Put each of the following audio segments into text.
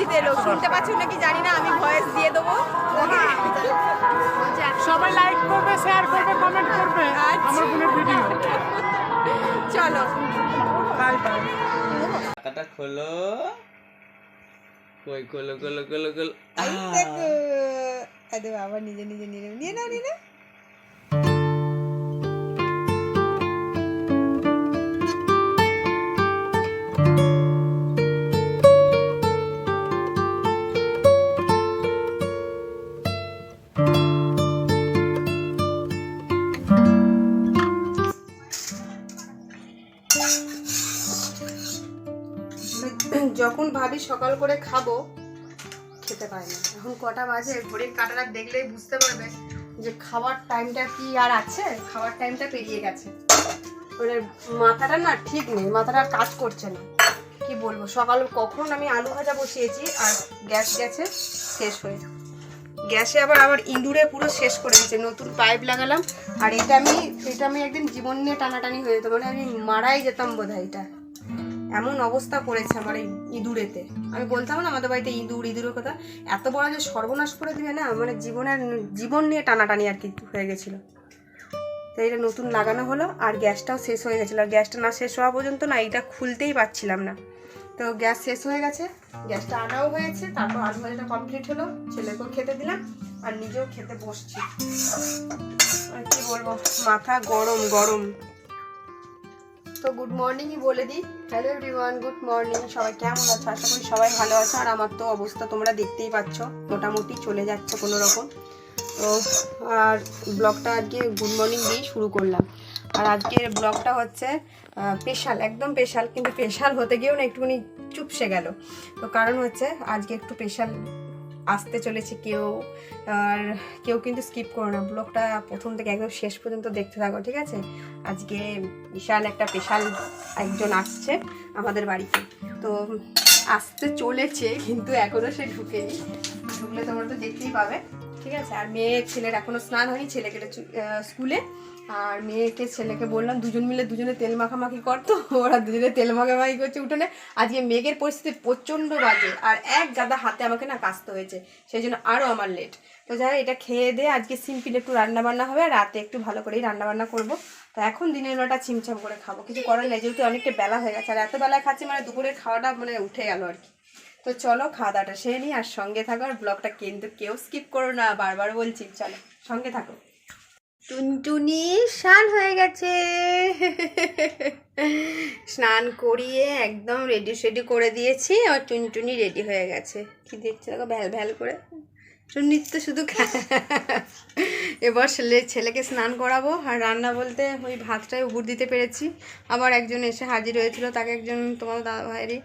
দিতে এলো শুনতে পাচ্ছ নাকি জানি না আমি ভয়েস দিয়ে দেবো। সবাই লাইক করবে শেয়ার করবে কমেন্ট করবে। আমার বোনের ভিডিও চলো। বাই বাই খাতাটা খোলো। কই খোলো খোলো খোলো খোলো। আরে বাবা নিজে নিজে নিয়ে নাও, নিয়ে নাও নিয়ে নাও। যখন ভাবি সকাল করে খাব, খেতে পারি না। এখন কটা বাজে, ঘড়ির কাঁটাটা দেখলেই বুঝতে পারবে যে খাওয়ার টাইমটা কি আর আছে খাওয়ার টাইমটা পেরিয়ে গেছে। ওদের মাথাটা না ঠিক নেই, মাথাটা আর কাজ করছে না। কি বলব, সকাল কখন আমি আলু ভাজা বসিয়েছি আর গ্যাস গেছে, শেষ হয়ে গ্যাসে আবার আবার ইঁদুরে পুরো শেষ করে দিয়েছে, নতুন পাইপ লাগালাম। আর এটা আমি এটা আমি একদিন জীবন নিয়ে টানাটানি হয়ে যেত মানে আমি মারাই যেতাম বোধ এটা। এমন অবস্থা করেছে আমার এই ইঁদুরেতে। আমি বলতাম না আমাদের বাড়িতে ইঁদুর, ইঁদুরের কথা, এত বড় যে সর্বনাশ করে দিবে না মানে জীবনের, জীবন নিয়ে টানাটানি আর কি হয়ে গেছিল। তো এটা নতুন লাগানো হলো, আর গ্যাসটাও শেষ হয়ে গেছিল। আর গ্যাসটা না শেষ হওয়া পর্যন্ত না এটা খুলতেই পারছিলাম না। তো গ্যাস শেষ হয়ে গেছে, গ্যাসটা আনাও হয়েছে, তারপর আলু ভাজাটা কমপ্লিট হলো, ছেলেকেও খেতে দিলাম, আর নিজেও খেতে বসছি। আর কি বলব, মাথা গরম গরম। তো গুড মর্নিংই বলে দিই। হ্যালো এভরিওয়ান গুড মর্নিং সবাই কেমন আছো? আশা করি সবাই ভালো আছো। আর আমার তো অবস্থা তোমরা দেখতেই পাচ্ছ। মোটামুটি চলে যাচ্ছে কোনো রকম। তো, আর ব্লগটা আজকে গুড মর্নিং দিয়েই শুরু করলাম। আর আজকের ব্লগটা হচ্ছে স্পেশাল একদম স্পেশাল কিন্তু স্পেশাল হতে গিয়েও না একটুখানি চুপসে গেল। তো কারণ হচ্ছে, আজকে একটু স্পেশাল আসতে চলেছে কেউ, আর কেউ কিন্তু স্কিপ করো না। ব্লগটা প্রথম থেকে একদম শেষ পর্যন্ত দেখতে থাকো, ঠিক আছে? আজকে বিশাল একটা স্পেশাল একজন আসছে আমাদের বাড়িতে। তো আসতে চলেছে, কিন্তু এখনও সে ঢুকেনি। ঢুকলে তোমরা তো দেখতেই পাবে, ঠিক আছে? আর মেয়ে ছেলের এখনও স্নান হয়নি ছেলে গেলে স্কুলে আর মেয়েকে, ছেলেকে বললাম, দুজন মিলে দুজনে তেল মাখামাখি করতো ওরা দুজনে তেল মাখামাখি করছে উঠোনে। আজকে মেঘের পরিস্থিতি প্রচণ্ড বাজে, আর এক গাদা হাতে আমাকে না কাচতে হয়েছে, সেই জন্য আরও আমার লেট তো যাই এটা খেয়ে দিয়ে আজকে সিম্পল একটু রান্না বান্না হবে, আর রাতে একটু ভালো করেই রান্না বান্না করব। তো এখন দিনের বেলাটা চিমচাম করে খাব, কিছু করার নেই, যেহেতু অনেকটা বেলা হয়ে গেছে, আর এত বেলায় খাচ্ছি মানে দুপুরের খাওয়াটা মানে উঠে গেল আর কি। তো চলো খাওয়া দাওয়াটা সেরে নিই, আর সঙ্গে থাকো, আর ব্লগটা কিন্তু কেউ স্কিপ করো না, বারবার বলছি, চলো, সঙ্গে থাকো। টুনটুনি স্নান হয়ে গেছে। স্নান করিয়ে একদম রেডি সেডি করে দিয়েছি আর টুনটুনি রেডি হয়ে গেছে। কি দেখছে দেখো, ভ্যাল ভ্যাল করে। টুনির তো শুধু এবার ছেলে ছেলেকে স্নান করাবো, আর রান্না বলতে ওই ভাতটাই উপর দিতে পেরেছি। আবার একজন এসে হাজির হয়েছিল, তাকে একজন তোমার দাদা ভাইয়েরই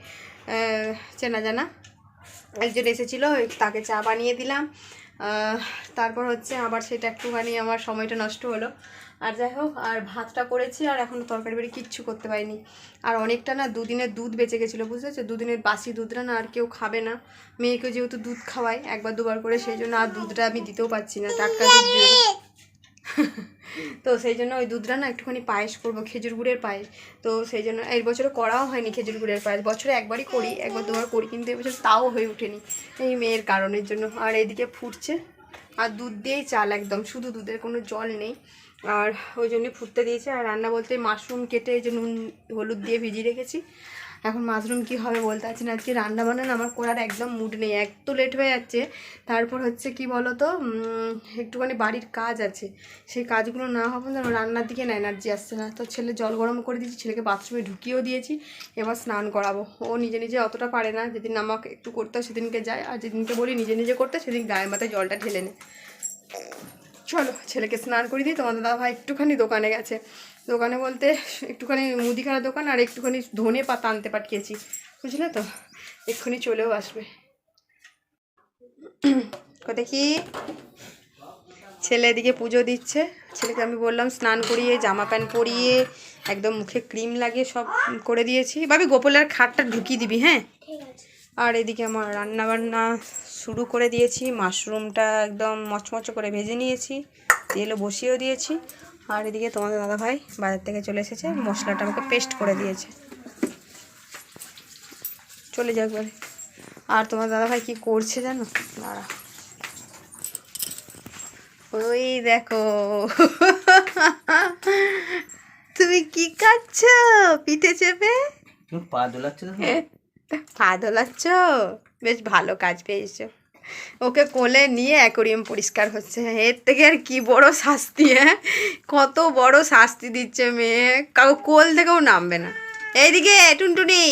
চেনা জানা। একজন এসেছিল তাকে চা বানিয়ে দিলাম। তারপর হচ্ছে আবার সেটা একটুখানি আমার সময়টা নষ্ট হলো। আর যাই হোক, আর ভাতটা করেছি আর এখন তরকারি বাড়ি কিচ্ছু করতে পারিনি। আর অনেকটা না দুদিনের দুধ বেঁচে গেছিল, বুঝেছ? দুদিনের বাসি দুধটা না আর কেউ খাবে না। মেয়েকে যেহেতু দুধ খাওয়াই, একবার দুবার করে সেই জন্য আর দুধটা আমি দিতেও পারছি না। টাটকা দুধ দিয়ে। তো সেই জন্য ওই দুধটা না একটুখানি পায়েস করব, খেজুর গুড়ের পায়েস। তো সেই জন্য এই বছরে করাও হয়নি খেজুর গুড়ের পায়েস। বছরে একবারই করি, একবার দুবার করি, কিন্তু এবছর তাও হয়ে ওঠেনি এই মেয়ের কারণের জন্য। আর এদিকে ফুটছে, আর দুধ দিয়েই চাল একদম, শুধু দুধের কোনো জল নেই। আর ওই জন্য ফুটতে দিয়েছে। আর রান্না বলতে মাশরুম কেটে যে নুন, হলুদ দিয়ে ভিজিয়ে রেখেছি। এখন মাশরুম কি হবে বলতে পারছি না। আজকে রান্না বান্না আমার করার একদম মুড নেই এক তো লেট হয়ে যাচ্ছে। তারপর হচ্ছে কি বলো তো একটুখানি বাড়ির কাজ আছে। সেই কাজগুলো না হবে না রান্নার দিকে না এনার্জি আসছে না। তো ছেলে জল গরম করে দিয়েছি, ছেলেকে বাথরুমে ঢুকিয়েও দিয়েছি, এবার স্নান করাবো। ও নিজে নিজে অতটা পারে না, যেদিন আমাকে একটু করতে হয় সেদিনকে যায়, আর যেদিনকে বলি নিজে নিজে করতে সেদিন গায়ের মাথায় জলটা ঢেলে নে। চলো, ছেলেকে স্নান করে দিই, তোমাদের দাদা ভাই একটুখানি দোকানে গেছে। দোকানে বলতে একটুখানি মুদিখানা দোকান আর একটুখানি ধনে পাতা আনতে পাঠিয়েছি বুঝলে তো? এক্ষুনি চলেও আসবে। কথা কি? ছেলে এদিকে পুজো দিচ্ছে। ছেলেকে আমি বললাম স্নান করিয়ে জামা প্যান্ট পরিয়ে একদম মুখে ক্রিম লাগিয়ে সব করে দিয়েছি। ভাবি গোপালের খাটটা ঢুকিয়ে দিবি হ্যাঁ? আর এদিকে আমার রান্না বান্না শুরু করে দিয়েছি। মাশরুমটা একদম মচমচ করে ভেজে নিয়েছি। তেলও বসিয়েও দিয়েছি। আর এদিকে তোমাদের দাদা ভাই বাজার থেকে চলে এসেছে মশলাটা আমাকে পেস্ট করে দিয়েছে। চলে যাক বলে আর তোমার দাদাভাই কি করছে জানো? দাঁড়া। ওই দেখো। তুমি কি খাচ্ছ? পিঠে চেপে? তুমি পা দোলাচ্ছ পা দোলাচ্ছ? বেশ ভালো কাজ পেয়েছ। ওকে কোলে নিয়ে অ্যাকোরিয়াম পরিষ্কার হচ্ছে। এর থেকে আর কি বড় শাস্তি হ্যাঁ? কত বড় শাস্তি দিচ্ছে মেয়ে। কাউ কোল থেকেও নামবে না। এইদিকে টুনটুনি!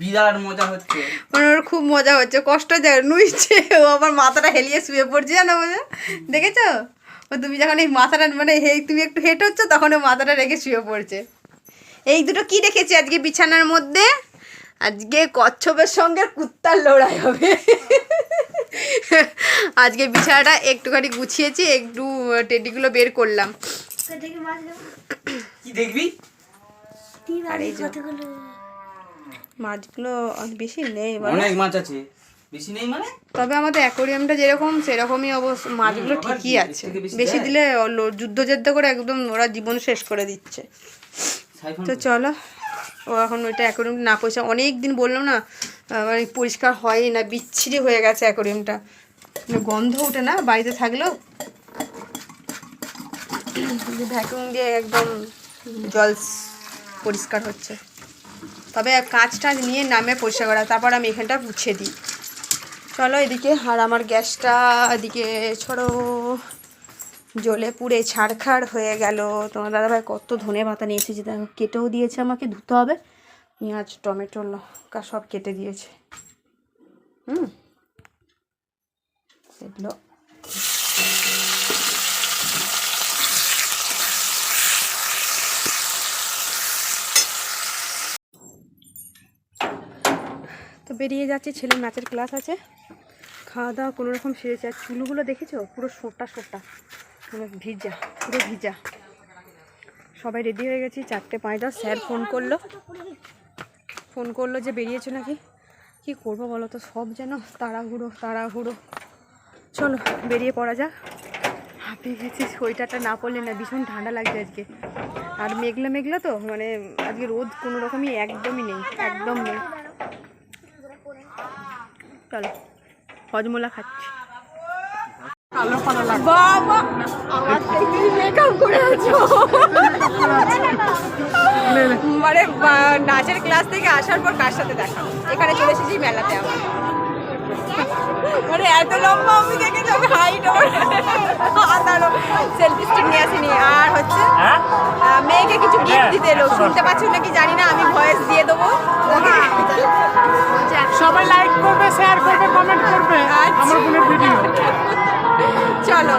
বিরাট মজা হচ্ছে। মানে ওর খুব মজা হচ্ছে কষ্ট যায় নুইছে। ও আবার মাথাটা হেলিয়ে শুয়ে পড়ছে জানো? বোঝা দেখেছ? ও তুমি যখন এই মাথাটা মানে হে তুমি একটু হেঁট তখন ও মাথাটা রেখে শুয়ে পড়ছে। এই দুটো কি রেখেছি আজকে বিছানার মধ্যে? আজকে কচ্ছপের সঙ্গে কুত্তার লড়াই হবে। আজকে বিছানাটা একটুখানি গুছিয়েছি একটু টেডিগুলো বের করলাম। কি দেখবি? মাছগুলো বেশি নেই অনেক মাছ আছে। বেশি নেই মানে? তবে আমাদের অ্যাকোরিয়ামটা যেরকম সেরকমই অবশ্য মাছগুলো ঠিকই আছে। বেশি দিলে যুদ্ধ যুদ্ধ করে একদম ওরা জীবন শেষ করে দিচ্ছে। তো চলো ও এখন ওইটা অ্যাকোরিয়াম না পয়সা অনেক দিন বললাম না মানে পরিষ্কার হয়ই না, বিচ্ছিরি হয়ে গেছে অ্যাকোরিয়ামটা। মানে গন্ধ ওঠে না, বাড়িতে থাকলেও। ভ্যাকুম দিয়ে একদম জল পরিষ্কার হচ্ছে। তবে কাঁচ টাচ নিয়ে নামে পরিষ্কার করা, তারপর আমি এখানটা মুছে দিই। চলো এদিকে, আর আমার গ্যাসটা এদিকে, ছড়ো। জ্বলে পুড়ে ছাড়খাড় হয়ে গেল। তোমার দাদাভাই কত ধনে পাতা নিয়েছে যে দেখো, কেটেও দিয়েছে আমাকে, ধুতে হবে। পেঁয়াজ, টমেটো, লঙ্কা সব কেটে দিয়েছে। হুম? এগুলো তো বেরিয়ে যাচ্ছে, ছেলের নাচের ক্লাস আছে। খাওয়া দাওয়া কোনো রকম সেরেছে। আর চুলগুলো দেখেছ? পুরো সোটা সোটা। ভিজা, পুরো ভিজা। সবাই রেডি হয়ে গেছি, চারটে পাঁচটা। স্যার ফোন করল। ফোন করল যে বেরিয়েছো নাকি? কি করব বলো তো, সব যেন তাড়াহুড়ো তাড়াহুড়ো। চলো, বেরিয়ে পড়া যাক। হাঁপিয়ে গেছি, সোয়েটারটা না পরলে না, ভীষণ ঠান্ডা লাগছে আজকে। আর মেঘলা মেঘলা তো মানে আজকে রোদ কোনো রকমই একদমই নেই, একদম নেই। চলো, হজমোলা খাচ্ছি। বাবা আমার থেকে মেকআপ করে মানে নাচের ক্লাস থেকে আসার পর কার সাথে দেখা? এখানে চলে এসেছি মেলাতে আমার। মানে এত লম্বা আমি দেখে হাইট সেলফি স্টিক নিয়ে আসিনি। আর হচ্ছে মেয়েকে কিছু গিফট দিতে এলো। শুনতে পাচ্ছ নাকি? জানি না আমি ভয়েস দিয়ে দেবো। সবাই লাইক করবে শেয়ার করবে কমেন্ট করবে। আচ্ছা। আমার বোনের ভিডিও চলো।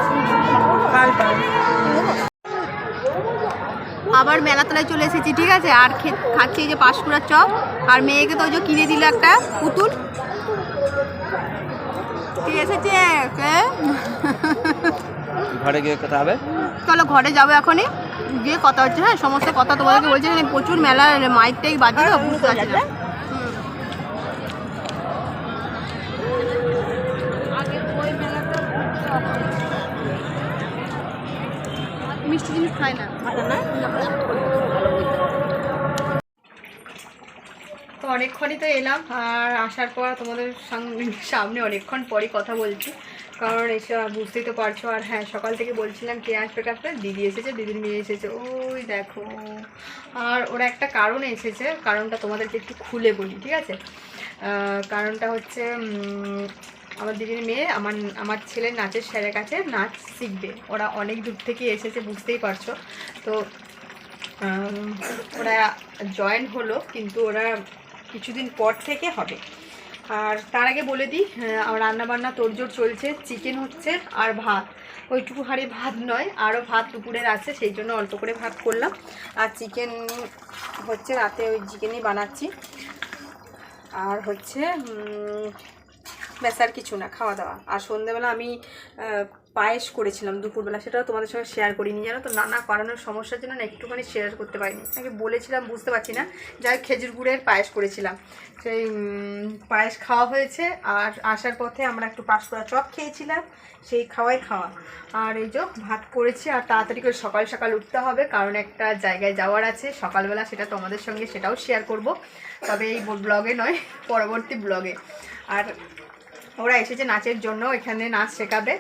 আবার মেলাতলায় চলে এসেছি ঠিক আছে? আর খে- খাচ্ছি এই যে পাঁশকুড়ার চপ আর মেয়েকে তো ওই যে কিনে দিল একটা পুতুল। ঠিক এসেছে? কে? ঘরে গিয়ে কথা হবে? চলো ঘরে যাব এখনই। গিয়ে কথা হচ্ছে হ্যাঁ সমস্ত কথা তোমাদেরকে বলছি এখানে প্রচুর মেলা মাইক টাইক বাজিয়ে তো বুঝতে পারছি না। অনেকক্ষণই তো এলাম, আর আসার পর তোমাদের সামনে অনেকক্ষণ পরই কথা বলছি। কারণ এসে বুঝতেই তো পারছ, আর হ্যাঁ সকাল থেকে বলছিলাম কে আসবে কাপড়ে দিদি এসেছে, দিদির মেয়ে এসেছে। ওই দেখো। আর ওরা একটা কারণ এসেছে, কারণটা তোমাদেরকে একটু খুলে বলি, ঠিক আছে? কারণটা হচ্ছে আমার দিদির মেয়ে আমার আমার ছেলের নাচের স্যারের কাছে নাচ শিখবে। ওরা অনেক দূর থেকে এসেছে, বুঝতেই পারছ। তো ওরা জয়েন হলো, কিন্তু ওরা কিছুদিন পর থেকে হবে। আর তার আগে বলে দিই রান্না বান্না তোড়জোড় চলছে চিকেন হচ্ছে আর ভাত। ওইটুকু হাঁড়ি ভাত নয়, আরও ভাত দুপুরের আছে, সেই জন্য অল্প করে ভাত করলাম। আর চিকেন হচ্ছে রাতে ওই চিকেনই বানাচ্ছি। আর হচ্ছে ব্যাস আর কিছু না, খাওয়া দাওয়া। আর সন্ধ্যেবেলা আমি পায়েস করেছিলাম দুপুরবেলা, সেটাও তোমাদের সঙ্গে শেয়ার করিনি, জানো তো? নানা কারণের সমস্যার জন্য না একটুখানি শেয়ার করতে পারিনি। তাকে বলেছিলাম, বুঝতে পারছি না। যাই খেজুর গুড়ের পায়েস করেছিলাম। সেই পায়েস খাওয়া হয়েছে, আর আসার পথে আমরা একটু পাঁশকুড়া চপ খেয়েছিলাম, সেই খাওয়াই খাওয়া। আর এই যে ভাত করেছি, আর তাড়াতাড়ি করে সকাল সকাল উঠতে হবে, কারণ একটা জায়গায় যাওয়ার আছে, সকালবেলা সেটা তোমাদের সঙ্গে সেটাও শেয়ার করব। তবে এই ব্লগে নয়, পরবর্তী ব্লগে আর ওরা এসেছে নাচের জন্য, এখানে নাচ শেখাবে।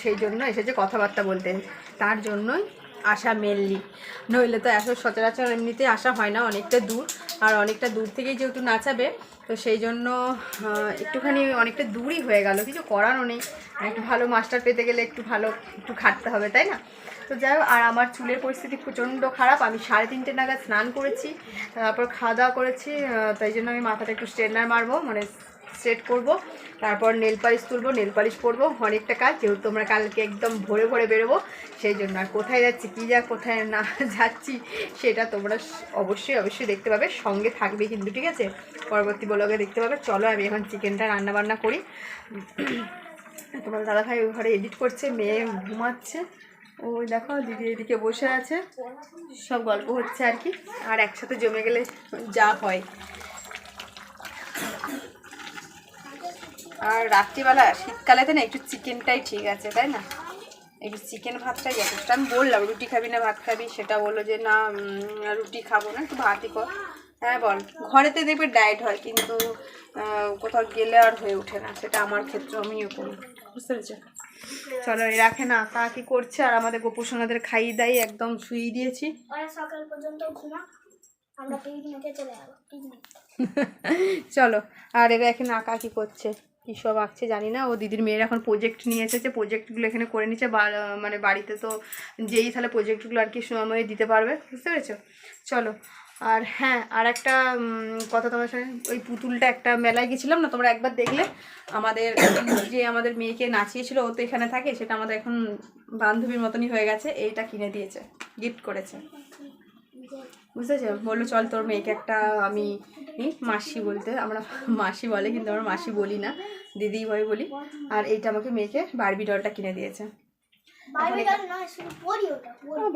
সেই জন্য এসেছে কথাবার্তা বলতে। তার জন্যই আসা মেনলি নইলে তো এত সচরাচর এমনিতে আসা হয় না, অনেকটা দূর। আর অনেকটা দূর থেকেই যেহেতু নাচাবে, তো সেই জন্য একটুখানি অনেকটা দূরই হয়ে গেল। কিছু করারও নেই। একটু ভালো মাস্টার পেতে গেলে একটু ভালো, একটু খাটতে হবে, তাই না? তো যাই হোক, আর আমার চুলের পরিস্থিতি প্রচণ্ড খারাপ। আমি সাড়ে তিনটে নাগাদ স্নান করেছি, তারপর খাওয়া দাওয়া করেছি তাই জন্য আমি মাথাটা একটু স্ট্রেটনার মারবো মানে সেট করব। তারপর নেল পালিশ তুলবো, নেল পালিশ পরবো, অনেকটা কাজ, যেহেতু আমরা কালকে একদম ভোরে ভোরে বেরোবো, সেই জন্য আর কোথায় যাচ্ছি, কী যা, কোথায় না যাচ্ছি, সেটা তোমরা অবশ্যই অবশ্যই দেখতে পাবে। সঙ্গে থাকবে কিন্তু, ঠিক আছে? পরবর্তী ব্লগে দেখতে পাবে। চলো, আমি এখন চিকেনটা রান্না বান্না করি। তোমার দাদাভাই ওই ঘরে এডিট করছে, মেয়ে ঘুমাচ্ছে। ওই দেখো, দিদি এদিকে বসে আছে। সব গল্প হচ্ছে আর কি। আর একসাথে জমে গেলে যা হয়। আর রাত্রিবেলা শীতকালেতে না একটু চিকেনটাই ঠিক আছে তাই না? একটু চিকেন ভাতটাই যথেষ্ট। আমি বললাম রুটি খাবি না ভাত খাবি? সেটা বলল যে না রুটি খাব না একটু ভাতই কর। হ্যাঁ বল। ঘরেতে দেখবে ডায়েট হয় কিন্তু কোথাও গেলে আর হয়ে ওঠে না। সেটা আমার ক্ষেত্রে আমিও করি। বুঝতে পেরেছ? চলো এই রাখে না তা কি করছে? আর আমাদের গোপুসোনাদের খাইয়ে দাই একদম শুয়ে দিয়েছি। সকাল পর্যন্ত ঘুমা আমরা চলে চলো আর এরা এখানে আঁকা কি করছে। কী সব আঁকছে জানি না। ও দিদির মেয়ের এখন প্রজেক্ট নিয়ে এসেছে। প্রজেক্টগুলো এখানে করে নিচ্ছে মানে বাড়িতে তো যেই তাহলে প্রজেক্টগুলো আর কি সময় দিতে পারবে। বুঝতে পেরেছ? চলো। আর হ্যাঁ আর একটা কথা তোমার সঙ্গে, ওই পুতুলটা একটা মেলায় গেছিলাম না, তোমরা একবার দেখলে? আমাদের যে আমাদের মেয়েকে নাচিয়েছিল, ও তো এখানে থাকে, সেটা আমাদের এখন বান্ধবীর মতনই হয়ে গেছে। এইটা কিনে দিয়েছে গিফট করেছে। বুঝতেছো বলল চল তোর মেয়েকে একটা আমি মাসি বলতে আমরা মাসি বলে কিন্তু আমরা মাসি বলি না দিদি ভাই বলি। আর এইটা আমাকে মেয়েকে বারবি ডলটা কিনে দিয়েছে।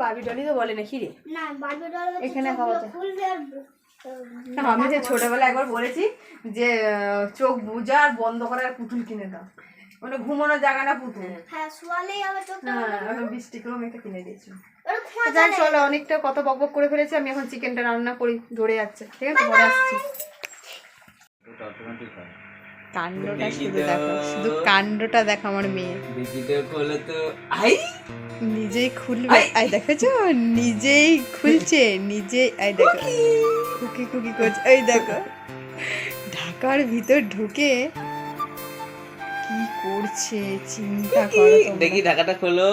বারবি ডলই তো বলে না কি রে এখানে আমি যে ছোটবেলায় একবার বলেছি যে চোখ বুঝা আর বন্ধ করার পুতুল কিনে দাও। মানে ঘুমানোর জায়গা না পুতুল। হ্যাঁ হ্যাঁ মেয়েকে কিনে দিয়েছি। ওরা ঘুমা যাই চলো অনেকটা কত বক বক করে ফেলেছি আমি এখন চিকেনটা রান্না করি ধরে যাচ্ছে ঠিক আছে? পরে আসছি। কাণ্ডটা শুধু দেখো শুধু কাণ্ডটা দেখো আমার মেয়ে। নিজেই খুলবে। আই! দেখেছ? নিজেই খুলছে নিজেই আই দেখো। কুকি কুকি করছে এই দেখো। ঢাকার ভিতর ঢুকে কি করছে চিন্তা করো দেখি ঢাকাটা খোলো।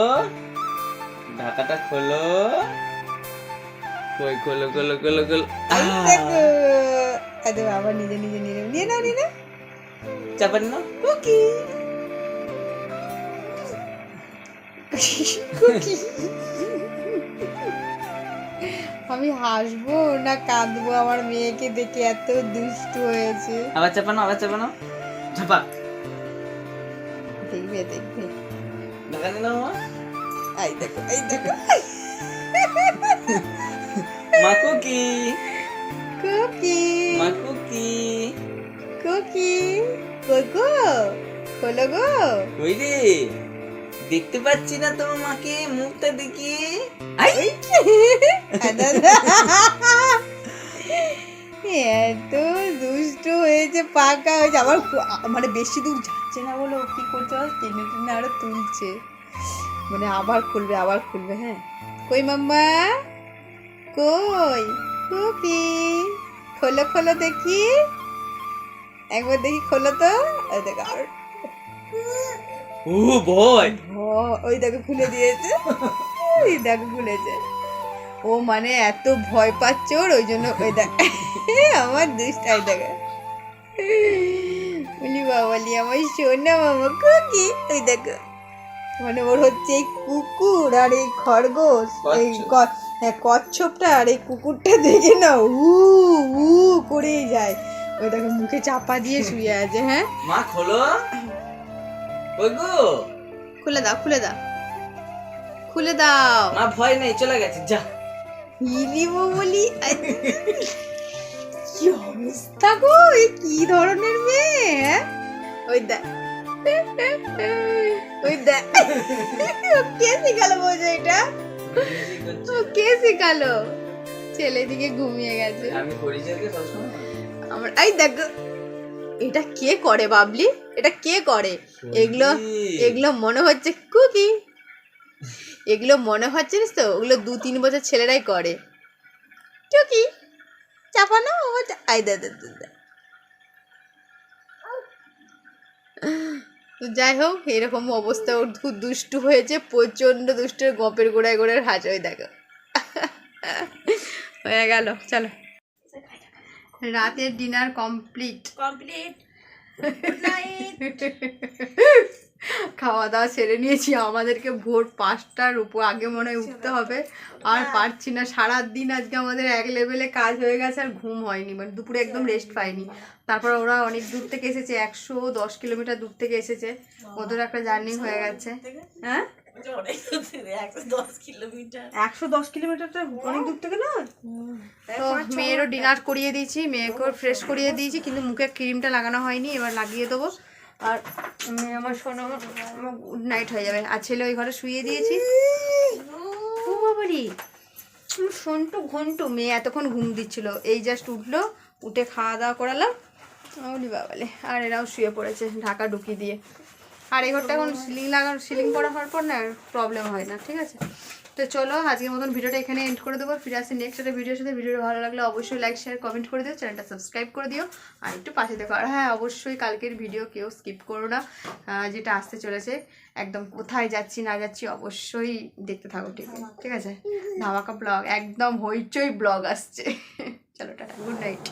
ঢাকাটা খোলো। কই খোলো খোলো খোলো খোলো। দেখো। আবার নিজে নিজে নিজে। নিয়ে নাও নিয়ে নাও। চাপান না। কুকি। কুকি। আমি হাসবো না কাঁদবো? আমার মেয়েকে দেখে এত দুষ্টু হয়েছে। আবার চাপানো আবার চাপানো। চাপা। দেখবে দেখবে। ঢাকা নিয়ে নাও মা। এই দেখো এই দেখো মা কুকি। কুকি। মা কুকি। কুকি কোকো খোলো গো। ওই রে দেখতে পাচ্ছি না তোমার মাকে মুখটা দেখি। এত দুষ্ট হয়েছে পাকা হয়েছে। আবার মানে বেশি দূর যাচ্ছে না বলে ও কি করছে? টেনে টেনে আরও তুলছে। মানে আবার খুলবে আবার খুলবে হ্যাঁ? কই মাম্মা? কই? কুকি খোলো খোলো দেখি। একবার দেখি খোলো তো। ওই দেখো আর ও ও ওই দেখো খুলে দিয়েছে। ওই দেখো খুলেছে। ও মানে এত ভয় পাচ্ছে ওর ওই জন্য ওই দেখ আমার দুষ্টাই দেখে। বলি বাবালি আমার সোনা মামা কুকি। ওই দেখো। মানে ওর হচ্ছে এই কুকুর আর এই খরগোশ এই ক- হ্যাঁ, কচ্ছপটা আর এই কুকুরটা দেখে না উ উ করেই যায়। ওই দেখো মুখে চাপা দিয়ে শুয়ে আছে হ্যাঁ? মা খোলো। ওই গো খুলে দাও খুলে দাও। খুলে দাও। মা ভয় নেই চলে গেছে যা। ইলিব বলি কি অবস্থা গো এ কি ধরনের মেয়ে হ্যাঁ? ওই দেখ ওই দেখ। কে শিখালো বোঝো এটা? কে শিখালো? ছেলে দিকে ঘুমিয়ে গেছে। আমি পরিচয়কে সবসময় আমার এই দেখো এটা কে করে বাবলি? এটা কে করে? এগুলো এগুলো মনে হচ্ছে কুকি। এগুলো মনে হচ্ছে জানিস তো? ওগুলো দু তিন বছর ছেলেরাই করে। টুকি চাপানো আই দে দে, দে। তো যাই হোক এরকম অবস্থা ওর দুষ্টু হয়েছে প্রচণ্ড দুষ্টের গপের গোড়ায় গোড়ায় হাজ হয়ে দেখো। হয়ে গেল চলো। রাতের ডিনার কমপ্লিট কমপ্লিট খাওয়া দাওয়া সেরে নিয়েছি। আমাদেরকে ভোর পাঁচটার উপর আগে মনে হয় উঠতে হবে। আর পারছি না সারা দিন আজকে আমাদের এক লেভেলে কাজ হয়ে গেছে আর ঘুম হয়নি মানে দুপুরে একদম রেস্ট পাইনি। তারপর ওরা অনেক দূর থেকে এসেছে একশো দশ কিলোমিটার দূর থেকে এসেছে। ওদের একটা জার্নি হয়ে গেছে। হ্যাঁ? একশো দশ কিলোমিটারটা অনেক দূর থেকে না তো মেয়েরও ডিনার করিয়ে দিয়েছি মেয়েকেও ফ্রেশ করিয়ে দিয়েছি কিন্তু মুখে ক্রিমটা লাগানো হয়নি এবার লাগিয়ে দেবো। আর আমার শোনো গুড নাইট হয়ে যাবে। আর ছেলে ওই ঘরে শুয়ে দিয়েছি। ও বাবারি সন্টু ঘন্টু মেয়ে এতক্ষণ ঘুম দিচ্ছিল। এই জাস্ট উঠল, উঠে খাওয়া দাওয়া করালাম। ওলি বাবালে আর এরাও শুয়ে পড়েছে ঢাকা ঢুকিয়ে দিয়ে। আর এই ঘরটা এখন সিলিং লাগানো, সিলিং করা হওয়ার পর না প্রবলেম হয় না, ঠিক আছে? তো চলো, আজকের মতন ভিডিওটা এখানে এন্ড করে দেবো। ফিরে আসি নেক্সট একটা ভিডিওর সাথে। ভিডিওটা ভালো লাগলে অবশ্যই লাইক শেয়ার কমেন্ট করে দিও। চ্যানেলটা সাবস্ক্রাইব করে দিও। আর একটু পাশে দেখো। আর হ্যাঁ অবশ্যই কালকের ভিডিও কেউ স্কিপ করো না। যেটা আসতে চলেছে, একদম কোথায় যাচ্ছি, না যাচ্ছি অবশ্যই দেখতে থাকো, ঠিক ঠিক আছে? ধামাকা ব্লগ একদম হইচই ব্লগ আসছে। চলো, টাটা। Good night